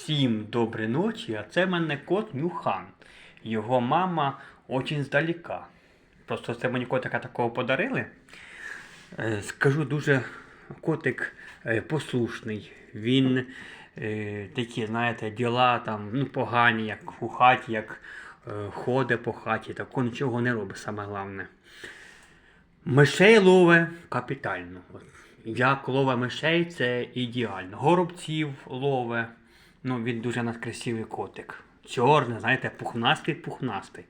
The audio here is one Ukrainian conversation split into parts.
Всім доброї ночі, а це мене кот Нюхан. Його мама очень здаліка. Просто це мені котика такого подарили. Е, Скажу дуже котик е, послушний. Він е, такі, знаєте, діла там ну, погані, як у хаті, як ходить по хаті, тако нічого не робить, саме головне. Мишей лове капітально. Як лове мишей, це ідеально. Горобців лове. Ну, він дуже нас красивий котик. Чорний, знаєте, пухнастий, пухнастий.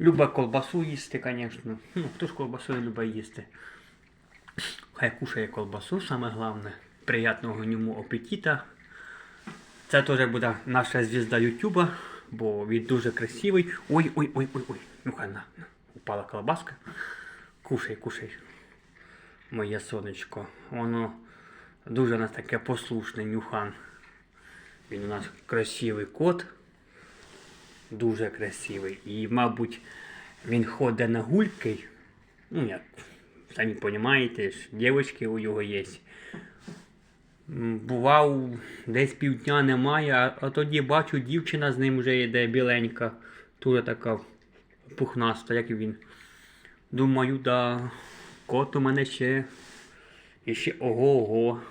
Любить колбасу їсти, звісно. Ну, хто ж колбасу любить їсти? Хай кушає колбасу, саме головне. Приятного йому апетита. Це теж буде наша звізда Ютуба, бо він дуже красивий. Ой, ой, ой, ой, ой. Ну хай на, упала колбаска. Кушай, кушай. Моє сонечко. Воно дуже нас таке послушне, нюхан. Він у нас красивий кот. Дуже красивий. І, мабуть, він ходить на гульки. Ну, як, самі розумієте, дівчатки у його є. Бував, десь півдня немає, а, а тоді бачу, дівчина з ним вже йде біленька, дуже така пухнаста, як він. Думаю, да, кот у мене ще. І ще ого-ого.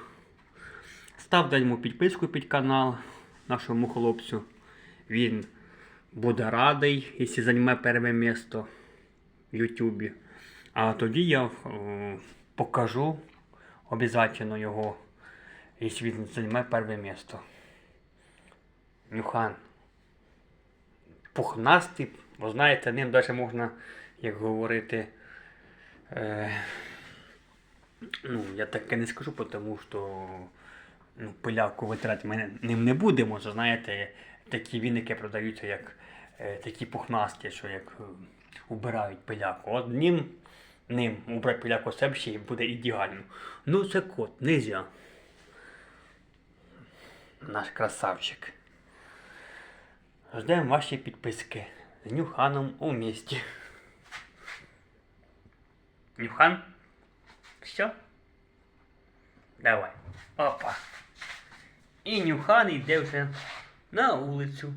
Став йому підписку під канал нашому хлопцю. Він буде радий, якщо займе перше місце в Ютубі. А тоді я е, покажу обов'язково його, якщо він займе перше місце. Нюхан. Пухнастий, ви знаєте, ним навіть можна, як говорити. Е, ну, я таке не скажу, тому що ну, пиляку витрати ми ним не будемо. Це, знаєте, такі віники продаються, як е, такі пухнасті, що як е, убирають пиляку. От ним, ним убрати пиляку себе ще буде ідеально. Ну, це кот, нельзя. Наш красавчик. Ждемо ваші підписки з Нюханом у місті. Нюхан? Все? Давай. Опа. І Нюхан йде вже на вулицю.